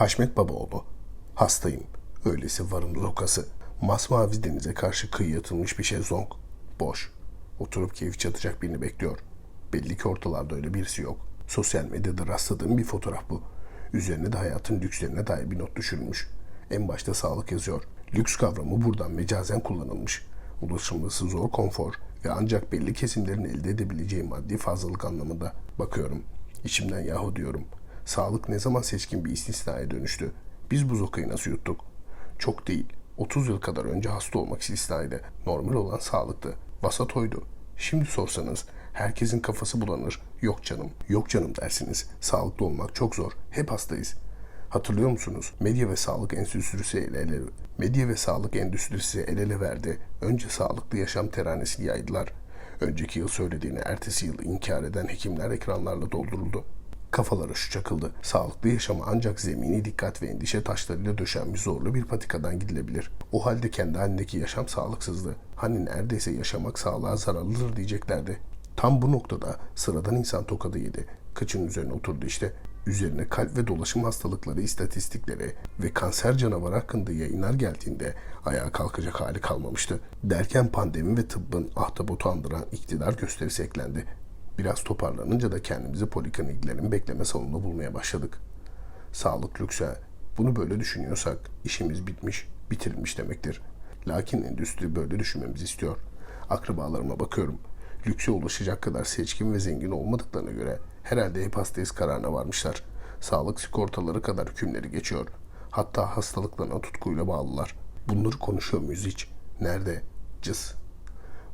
Haşmet Babaoğlu. Hastayım. Öylesi varın lokası. Masmavi denize karşı kıyı yatılmış bir şezlong. Boş. Oturup keyif çatacak birini bekliyor. Belli ki ortalarda öyle birisi yok. Sosyal medyada rastladığım bir fotoğraf bu. Üzerine de hayatın lükslerine dair bir not düşürülmüş. En başta sağlık yazıyor. Lüks kavramı buradan mecazen kullanılmış. Ulaşılması zor konfor ve ancak belli kesimlerin elde edebileceği maddi fazlalık anlamında. Bakıyorum. İçimden yahu diyorum. Sağlık ne zaman seçkin bir istisnaya dönüştü? Biz bu zokayı nasıl yuttuk? Çok değil. 30 yıl kadar önce hasta olmak istisnaydı. Normal olan sağlıktı. Vasat oydu. Şimdi sorsanız herkesin kafası bulanır. Yok canım, yok canım dersiniz. Sağlıklı olmak çok zor. Hep hastayız. Hatırlıyor musunuz? Medya ve sağlık endüstrisi el ele medya ve sağlık endüstrisi el ele verdi. Önce sağlıklı yaşam teranesini yaydılar. Önceki yıl söylediğini ertesi yıl inkar eden hekimler ekranlarla dolduruldu. Kafalara şu çakıldı. Sağlıklı yaşama ancak zemini dikkat ve endişe taşlarıyla döşenmiş zorlu bir patikadan gidilebilir. O halde kendi halindeki yaşam sağlıksızdı. Hani neredeyse yaşamak sağlığa zararlıdır diyeceklerdi. Tam bu noktada sıradan insan tokadı yedi. Kıçın üzerine oturdu işte. Üzerine kalp ve dolaşım hastalıkları istatistikleri ve kanser canavarı hakkında yayınlar geldiğinde ayağa kalkacak hali kalmamıştı. Derken pandemi ve tıbbın ahtapotu andıran iktidar gösterisi eklendi. Biraz toparlanınca da kendimizi polikliniklerin bekleme salonunda bulmaya başladık. Sağlık lükse. Bunu böyle düşünüyorsak işimiz bitmiş, bitirilmiş demektir. Lakin endüstri böyle düşünmemizi istiyor. Akrabalarıma bakıyorum. Lükse ulaşacak kadar seçkin ve zengin olmadıklarına göre herhalde hep hastayız kararına varmışlar. Sağlık sigortaları kadar hükümleri geçiyor. Hatta hastalıklarına tutkuyla bağlılar. Bunları konuşuyor muyuz hiç? Nerede? Cız.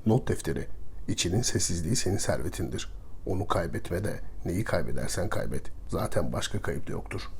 Not defteri. İçinin sessizliği senin servetindir. Onu kaybetme de neyi kaybedersen kaybet. Zaten başka kayıp da yoktur.